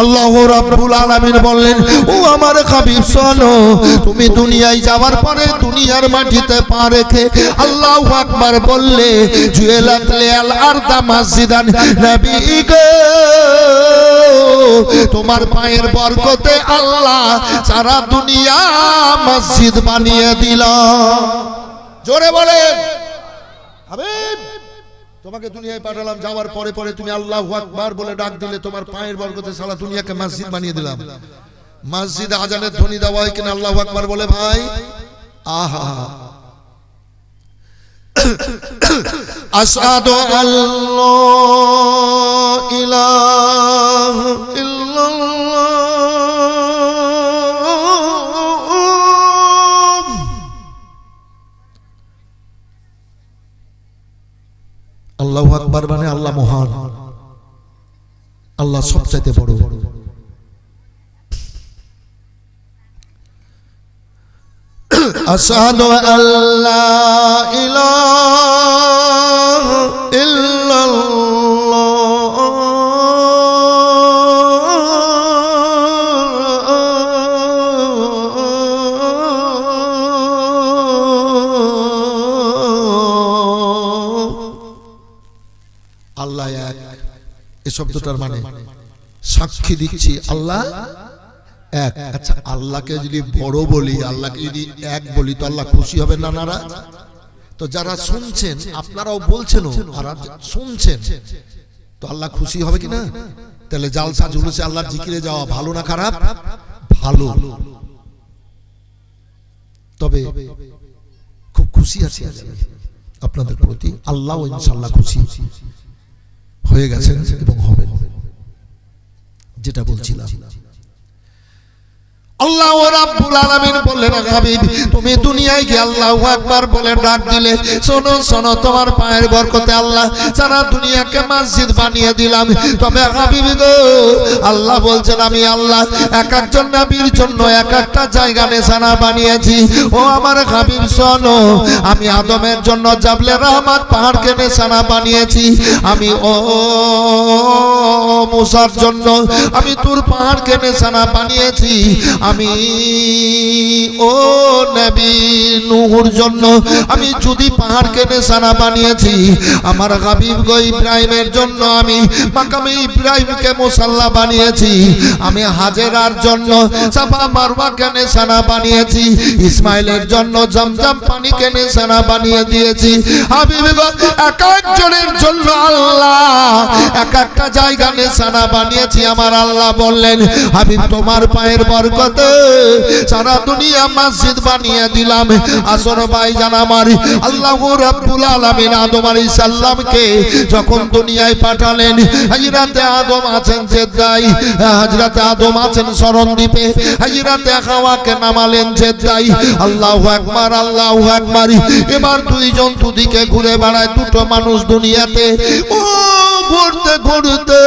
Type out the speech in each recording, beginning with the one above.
আল্লাহ বললেন, ও আমার তুমি দুনিয়ায় যাওয়ার পরে দুনিয়ার আল্লাহু বললে জুয়েলাত তোমার পায়ের বরকতে আল্লাহ সারা দুনিয়া মসজিদ বানিয়ে দিল। জোরে বলেন। তোমাকে দুনিয়ায় পাঠালাম, যাওয়ার পরে পরে তুমি আল্লাহ আকবার বলে ডাক দিলে তোমার পায়ের বরকতে সালা দুনিয়াকে মসজিদ বানিয়ে দিলাম। মসজিদ আজানের ধ্বনি দেওয়া হয় কিনা আল্লাহ আকবার বলে, ভাই? আহা। আসাদ আল্লাহ ইলাহা ইল্লাল্লাহ। আল্লাহ আকবার মানে আল্লাহ মহান। আল্লাহ সবচাইতে বড়। আশহাদু আল্লাহ ইলাহা ইল্লাল্লাহ। শব্দটার মানে? সাক্ষী দিচ্ছি আল্লাহ? এক। আচ্ছা আল্লাহকে যদি বড় বলি আল্লাহকে যদি এক বলি তো আল্লাহ খুশি হবে না নারাজ? তো যারা শুনছেন আপনারাও বলছেন আর শুনছেন তো আল্লাহ খুশি হবে কি না? তাহলে জালসা জুলুসে আল্লাহর জিকিরে যাওয়া ভালো না খারাপ? ভালো। তবে খুব খুশি আছি আপনাদের প্রতি। আল্লাহ ইনশাল্লাহ খুশি। হয়ে গেছেন এবং হবেন যেটা বলছিলাম। আল্লাহ রাব্বুল আলামিন বললেন, হাবিব, তুমি দুনিয়ায় গিয়ে আল্লাহু আকবার বলে ডাক দিলে। শোনো শোনো, তোমার পায়ের বরকতে আল্লাহ সারা দুনিয়াকে মসজিদ বানিয়ে দিলাম। তবে হাবিব গো, আল্লাহ বলছেন, আমি আল্লাহ এক একজন নবীর জন্য এক একটা জায়গা নেশানা বানিয়েছি। ও আমার হাবিব, শোনো, আমি আদমের জন্য জাবলে রহমত পাহাড়কে নেশানা বানিয়েছি। আমি, ও মুসার জন্য আমি তোর পাহাড়কে নেশানা বানিয়েছি। আমি, ও নবী, নুহুর জন্য আমি যদি পাহাড়কে নেশানা বানিয়েছি। আমার হাবিব গো ইব্রাহিমের জন্য আমি মাকামে ইব্রাহিমকে মুসাল্লা বানিয়েছি। আমি হাজেরার জন্য সাফা মারওয়াকে নেশানা বানিয়েছি। ইসমাইলের জন্য জমজম পানিকে নেশানা বানিয়ে দিয়েছি। হাবিব গো, এক একজনের জন্য আল্লাহ, এক একটা জায়গা নেশানা বানিয়েছি। আমার আল্লাহ বললেন, হাবিব তোমার পায়ের বরকতে সারা দুনিয়া মসজিদ বানিয়ে দিলাম। আসর ভাই জান আমার, আল্লাহ রাব্বুল আলামিন আদম আলাইহিস সালামকে যখন দুনিয়ায় পাঠালেন হযরতে আদম আছেন জেদ্দাই হযরতে আদম আছেন শরণদ্বীপে হযরতে হাওয়াকে নামালেন জেদ্দাই আল্লাহু আকবার আল্লাহু আকবার। এবার দুইজন দুদিকে ঘুরে বেড়ায়, দুটো মানুষ দুনিয়াতে। ও ঘুরতে ঘুরতে।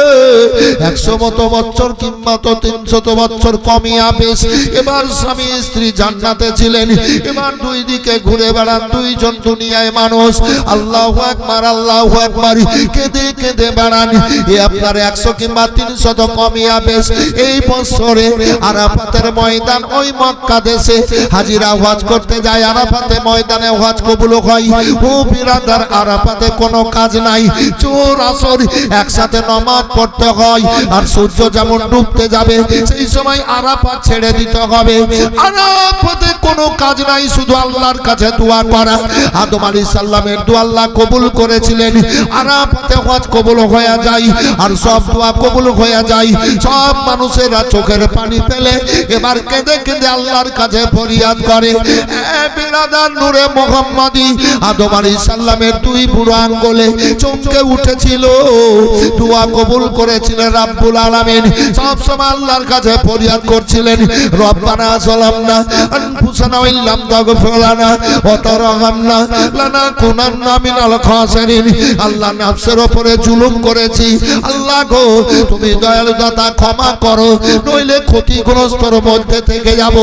একশো মতো বছর কিংবা তো তিনশত বছর কমিয়া বেশ এবার স্বামী, স্ত্রী জান্নাতে ছিলেন। এবার দুই দিকে ঘুরে বেড়ান দুইজন দুনিয়ায় মানুষ। আল্লাহ একবার আল্লাহ একবার কেঁদে কেঁদে বেড়ান। এ আপনার একশো কিংবা তিনশত কমিয়া বেশ এই বছরে আরাফাতের ময়দান ওই মক্কা দেশে। হাজিরা হজ করতে যায়, আরাফাতে ময়দানে হজ কবুল হয়। ও বিরাদার, আরাফাতে কোনো কাজ নাই। চোর, আসর একসাথে নমাজ পড়তে হয়, আর সূর্য যেমন ডুবতে যাবে, সেই সময় আরাফাত ছেড়ে দিতে হবে। আরাফাতে কোনো কাজ নাই, শুধু আল্লাহর কাছে দোয়া করা। আদম আলী সাল্লামের দোয়া আল্লাহ কবুল করেছিলেন। আরাফাতে হজ কবুল হয়ে যায়, আর সব দোয়া কবুল হয়ে যায়। সব মানুষেরা চোখের পানি পেলে এবার কেঁদে কেঁদে আল্লাহর কাছে ফরিয়াদ করে। নূরে মোহাম্মদী, আদম আলী সাল্লামের দুই বুড়ো আঙ্গলে চমকে উঠেছিল। দোয়া কবুল করেছিলেন রাব্বুল আলামিন। সব সময় আল্লাহর কাছে ফরিয়াদ করছিলেন, রব্বানা সালামনা আনফুসানা ইল্লাম তাগফির লানা ওয়া তারহামনা লানা কুনান্না মিনাল খাসিরিন। আল্লাহ নফসের উপরে জুলুম করেছি। আল্লাহ গো, তুমি দয়ালু দাতা ক্ষমা করো, নইলে ক্ষতিগ্রস্তর মধ্যে থেকে যাব।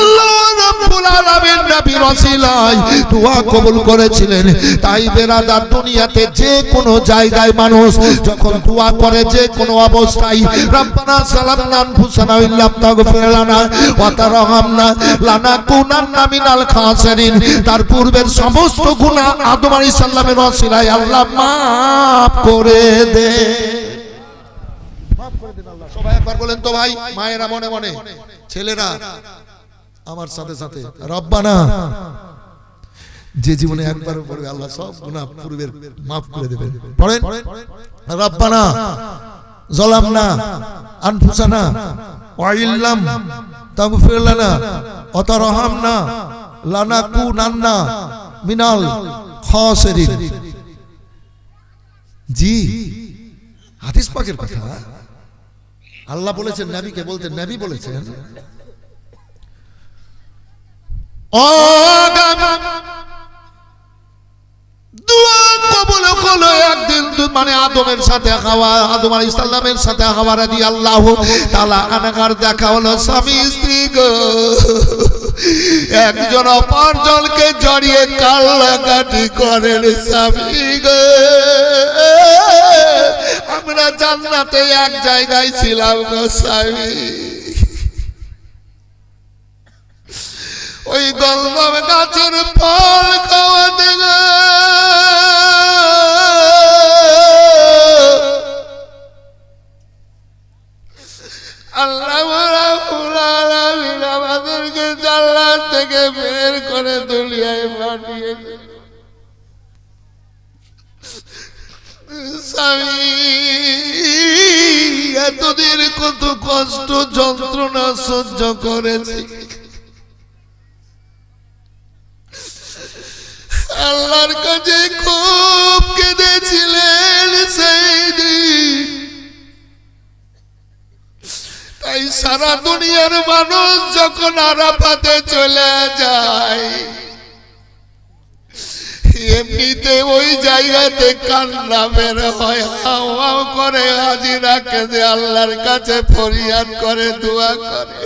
আল্লাহ রাব্বুল আলামিন নবীর ওসিলায় দোয়া কবুল করেছিলেন। তাই বেরাদার দুনিয়াতে যে কোনো জায়গায় মানুষ যখন দোয়া করে যে কোনো অবস্থায়, রব্বানা সালামনা আনফুসানা ইল্লাম তাগফির লানা ওয়া লানাকুনান্না মিনাল খাসিরিন। তার পূর্বের সমস্ত গুনাহ আদম আলাইহিস সালামের ওসিলায় আল্লাহ মাফ করে দে। সবাই একবার বলেন তো ভাই, মায়েরা মনে মনে, ছেলেরা, আমার সাথে সাথে, রব্বানা যে জীবনে একবার পড়বে আল্লাহ সব গুনাহ পূর্বের মাফ করে দেবেন। পড়েন? রব্বানা, জলামনা, আনফুসানা ওয়া ইল্লাম তাগফির লানা ওয়া তারহামনা লানাকুনান্না মিনাল খাসিরিন। জি, হাদিস পাকের কথা। আল্লাহ বলেছেন, নবীকে বলতে নবী বলেছেন, অগাম দুয়া কবুল হলো একদিন মানে আদমের সাথে আদম সাথে স্ত্রী গো। একজন জড়িয়ে কাল্লাকাটি করেন স্বামী গো। আমরা জান্নাতে এক জায়গায় ছিলাম স্বামী। ওই গলদম গাছের ফল খাওয়াতে গো। আল্লাহ আলামিন আমাদেরকে জান্নাত থেকে বের করে দুনিয়ায় স্বামী, এতদিন কত কষ্ট, যন্ত্রণা সহ্য করেছি। আল্লাহর কাছে খুব সারা দুনিয়ার মানুষ যখন আরাফাতে চলে যায়, এমনিতে ওই জায়গাতে কান্না বের হয় করে হাজিরা কেঁদে আল্লাহর কাছে ফরিয়াদ করে, দোয়া করে।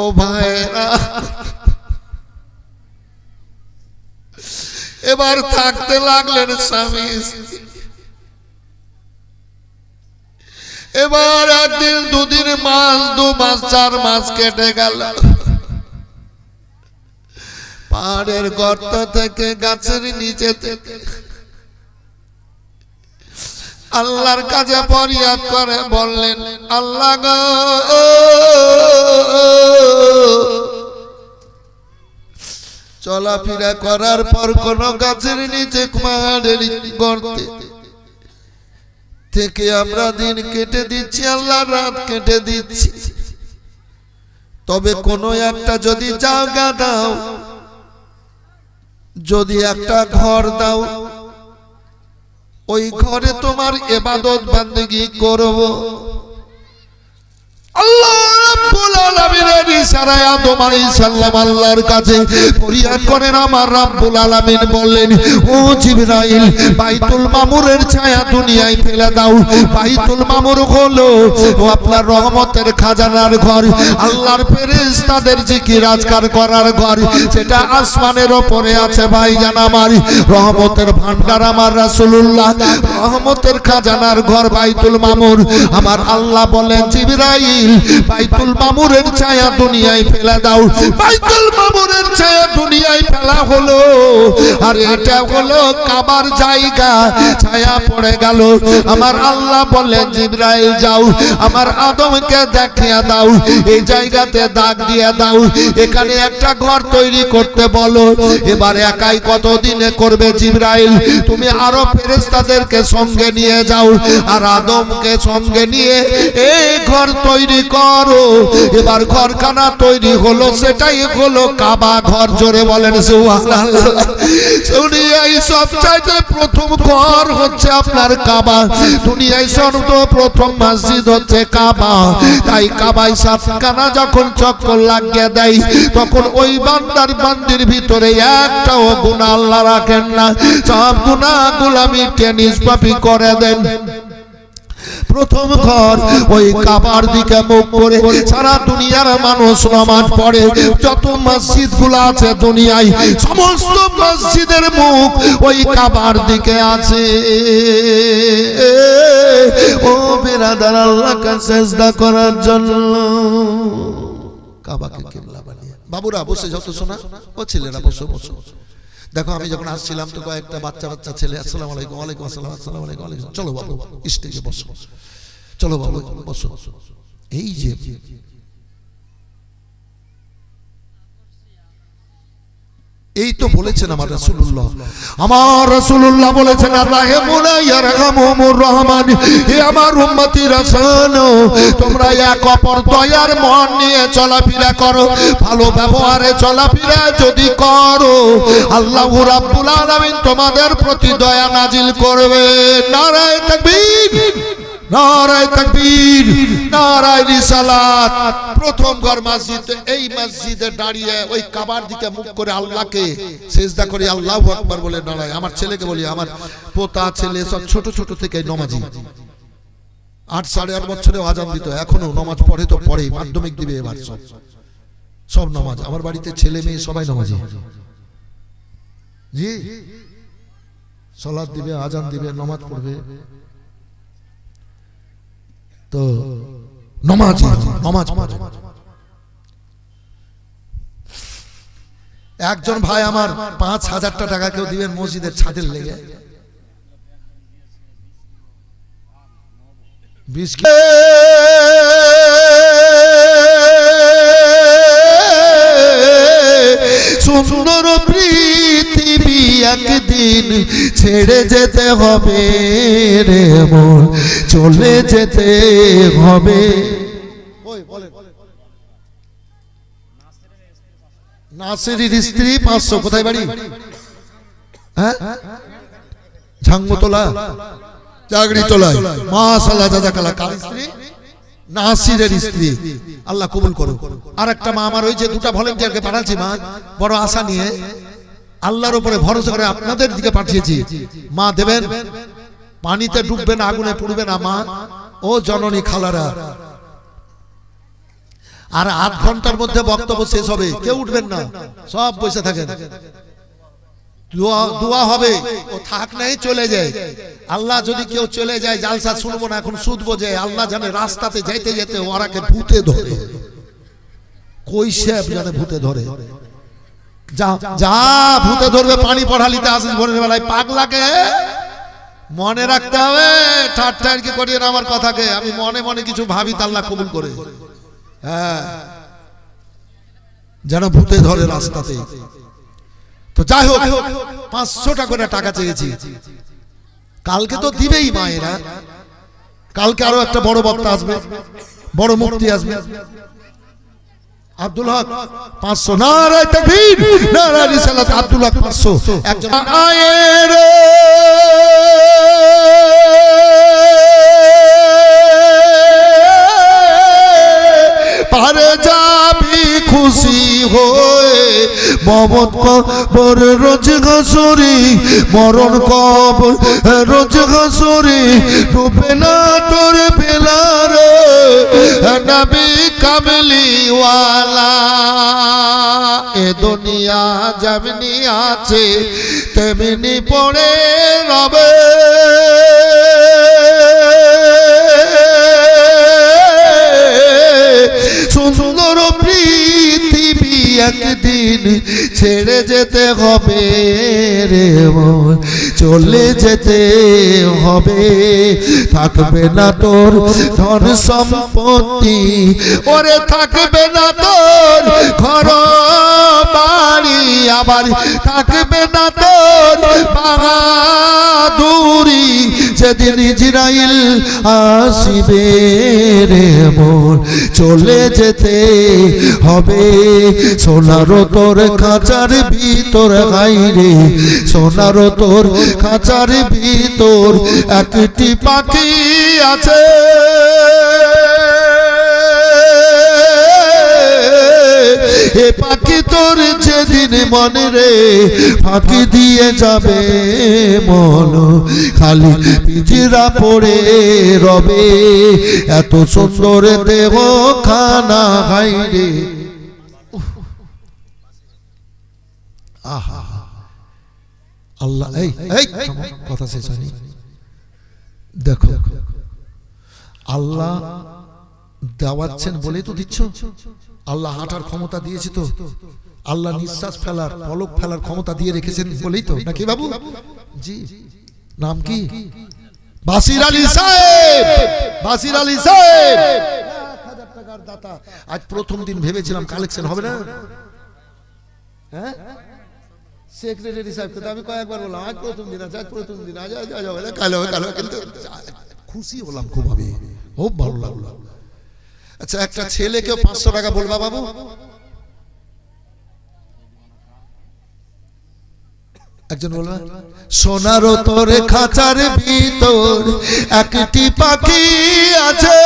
ও ভাইরা এবার থাকতে লাগলেন স্বামী এবার একদিন দুদিন মাস, দু মাস, চার মাস কেটে গেল। পাহাড়ের গর্ত থেকে গাছের নিচে থেকে আল্লাহর কাছে ফরিয়াদ করে, বললেন, আল্লাহ চলাফেরা করার পর কোন গাছের নিচে পাহাড়ের গর্তে থেকে আমরা দিন কেটে দিচ্ছি, আল্লাহ রাত কেটে দিচ্ছি। তবে কোনো একটা যদি জায়গা দাও, যদি একটা ঘর দাও, ওই ঘরে তোমার এবাদত বান্দেগি করব আল্লাহ রাব্বুল রহমতের খাজানার ঘর, আল্লাহর করার ঘর, সেটা আসমানের ওপরে আছে আমার, রহমতের ভান্ডার আমার রাসূলুল্লাহ, রহমতের খাজানার ঘর বাইতুল মামুর। আমার আল্লাহ বলেন, জিবরাইল, বাইতুল মামুরের ছায়া দুনিয়ায় ফেলা দাও। বাইতুল মামুরের ছায়া দুনিয়ায় ফেলা হলো। আর এটা হলো কাবার জায়গা। ছায়া পড়ে গেল। আমার আল্লাহ বলেন জিবরাইল যাও। আমার আদমকে দেখিয়া দাও। এই জায়গাতে দাগ দিয়ে দাও। এখানে একটা ঘর তৈরি করতে বলো। এবার একাই কত দিনে করবে জিবরাইল? তুমি আরও ফেরেস্তাদেরকে সঙ্গে নিয়ে যাও। আর আদমকে সঙ্গে নিয়ে এই ঘর তৈরি করো। এবার ঘরখানা তৈরি হলো, সেটাই হলো কাবা ঘর, জোরে বলেন প্রথম ঘর হচ্ছে আপনার কাবা। দুনিয়ায় সর্বপ্রথম মসজিদ হচ্ছে কাবা। তাই কাবায় সাতখানা যখন চক্কর লাগিয়ে দেয়, তখন ওই বান্দার বান্দির ভিতরে একটাও গুণা আল্লাহ রাখেন না। সব গুণা গুলামিকে নিষ্পাপি করে দেন। প্রথম ঘর। ওই কাবার দিকে মুখ করে সারা দুনিয়ার মানুষ নামাজ পড়ে। যত মসজিদগুলো আছে দুনিয়ায়, সমস্ত মসজিদের মুখ ওই কাবার দিকে আছে। ও বেরাদার, আল্লাহকে সেজদা করার জন্য। কাবাকে কিবলা বানিয়ে। বাবুরা, বসে যত শোনা। ও ছেলেরা, বসো বসো। দেখো, আমি যখন আসছিলাম তো কয়েকটা বাচ্চা বাচ্চা ছেলে, আসসালাম আলাইকুম, ওয়ালাইকুম আসসালাম আসসালাম আলাইকুম ওয়ালাইকুম চলো বাবু স্টেজে বসো। চলো বাবু, বসো। এই যে এই তো বলেছেন আমার রাসূলুল্লাহ। আমার রাসূলুল্লাহ বলেছেন রাহিমুনা ইয়ারহামুর রহমান, হে আমার উম্মতিরা শোনো তোমরা এক অপর দয়ার মন নিয়ে চলাফেরা করো, ভালো ব্যবহারে চলাফেরা যদি করো, আল্লাহ রাব্বুল আলামিন তোমাদের প্রতি দয়া নাজিল করবে। নারায়ে তাকবীর। প্রথম ঘর এই মসজিদে দাঁড়িয়ে ওই কাবার দিকে বলে দাঁড়ায় আমার ছেলেকে বলি, আমার পোতা ছেলে সব ছোট ছোট থেকে নমাজি। আট সাড়ে আট বছরে আজান দিত, এখনও নমাজ পড়ে তো পড়ে মাধ্যমিক দিবে এবার সব। সব নামাজ, আমার বাড়িতে ছেলে মেয়ে সবাই নামাজি। জি? সলাদ দিবে, আজান দিবে, নমাজ পড়বে। তো নমাজ নমাজ একজন ভাই আমার পাঁচ হাজারটা টাকা কেউ দিবেন মসজিদের ছাদের লেগে। বিশ ছেড়ে যেতে হবে রে মন চলে যেতে হবে। নাসিরের স্ত্রী পাঁচশো, কোথায় বাড়ি? হ্যাঁ? ঝাঙ্গতলা চাকরি তোলায় মাশাল্লাহ জাজাকালা কার স্ত্রী? নাসিরের স্ত্রী। আল্লাহ কবুল করো আর একটা মা আমার ওই যে দুটা ভলেন্টিয়ারকে পাঠাচ্ছি মা, বড় আশা নিয়ে। আল্লাহর উপরে ভরসা করে আপনাদের দিকে পাঠিয়েছি। মা দেবেন পানিতে ডুববে না আগুনে পড়বে না মা ও জননী খালারা। আর আধ ঘণ্টার মধ্যে বক্তব্য শেষ হবে। কেউ উঠবেন না। সব বসে থাকেন। দোয়া হবে। ও থাক নাই চলে যায়। আল্লাহ যদি কেউ চলে যায় জালসা শুনব না এখন শুধবো যে আল্লাহ জানে রাস্তাতে যাইতে যেতে ওরাকে ভূতে ধরে। কই সাহেব জানে ভূতে ধরে? যা যা ভূতে ধরবে, পানি পড়ালিতে আসিস, ভোরের বেলায় পাগলাকে মনে রাখতে হবে ঠাট্টার কি করিয়ে না আমার কথাকে? আমি মনে মনে কিছু ভাবি, তা আল্লাহ কবুল করে। হ্যাঁ। যেন ভূতে ধরে রাস্তাতে। তো যাই হোক, পাঁচশোটা করে টাকা চেয়েছি। কালকে তো দিবেই মায়েরা। কালকে আরও একটা বড় বক্তা আসবে, বড় মুক্তি আসবে। আব্দুল হক, পাঁচশো। নারায় তাকবীর, নারায় রিসালাত, আব্দুল হক, পাঁচশো। একজন আয়ের। পারে যাবি খুশি হয়ে মমত কবর, রোজ ঘসরি মরণ কবর, রোজ ঘসরি ডুবে না তোর বেলার, নবী এ দুনিয়া যেমনি আছে, তেমনি পড়ে রবে। একদিন ছেড়ে যেতে হবে রে মন। চলে যেতে হবে। থাকবে না তোর ধন সম্পত্তি। ওরে, থাকবে না তোর ঘর। বাড়ি আবার থাকবে না তোর বাহাদুরি সেদিন ইজরাইল আসিবে রে মন চলে যেতে হবে। সোনার তোর খাঁচার ভিতর গাইরে সোনার তোর খাঁচার ভিতর একটি পাখি আছে। এ পাখি তোর যেদিন মনে রে, ফাঁকি দিয়ে যাবে মন। খালি পিজিরা পড়ে রবে, এত সুন্দর দেহ খানা হাই রে। আল্লাহ দেখো, আল্লাহ দেওয়াচ্ছেন বলেই তো দিচ্ছ। আল্লাহ হাঁটার ক্ষমতা দিয়েছে তো। আল্লাহ নিঃশ্বাস ফেলার, পলক ফেলার ক্ষমতা দিয়ে রেখেছেন বলেই তো, নাকি বাবু? জি। নাম কি? বাসির আলী সাহেব! বাসির আলী সাহেব! টাকার দাতা আজ প্রথম দিন ভেবেছিলাম কালেকশন হবে না। হ্যাঁ? সেক্রেটারি সাহেবকে তো আমি কয়েকবার বললাম, আজ প্রথম দিন আজ প্রথম দিন, আজ আজ আজ হবে কাল হবে, কাল কিন্তু খুশি হলাম খুব আমি। খুব ভালো লাগল। আচ্ছা একটা ছেলেকেও পাঁচশো টাকা বলবা বাবু? একজন বলবা সোনার তোর খাঁচার ভিতর একটি পাখি আছে।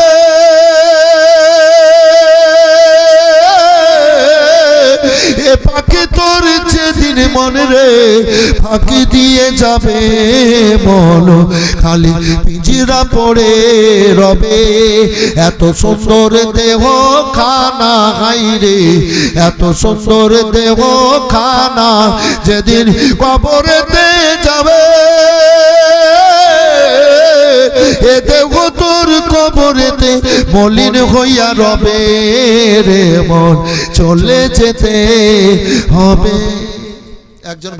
এ পাখি তোর যেদিন মনে রে ফাঁকি দিয়ে যাবে মন। খালি পিঞ্জিরা পড়ে রবে, এত সুন্দর দেহ খানা হাই রে, এত সুন্দর দেহ খানা যেদিন কবরেতে যাবে। এ দেহ তোর কবরেতে মলিন হইয়া রবে রে মন চলে যেতে হবে। একজন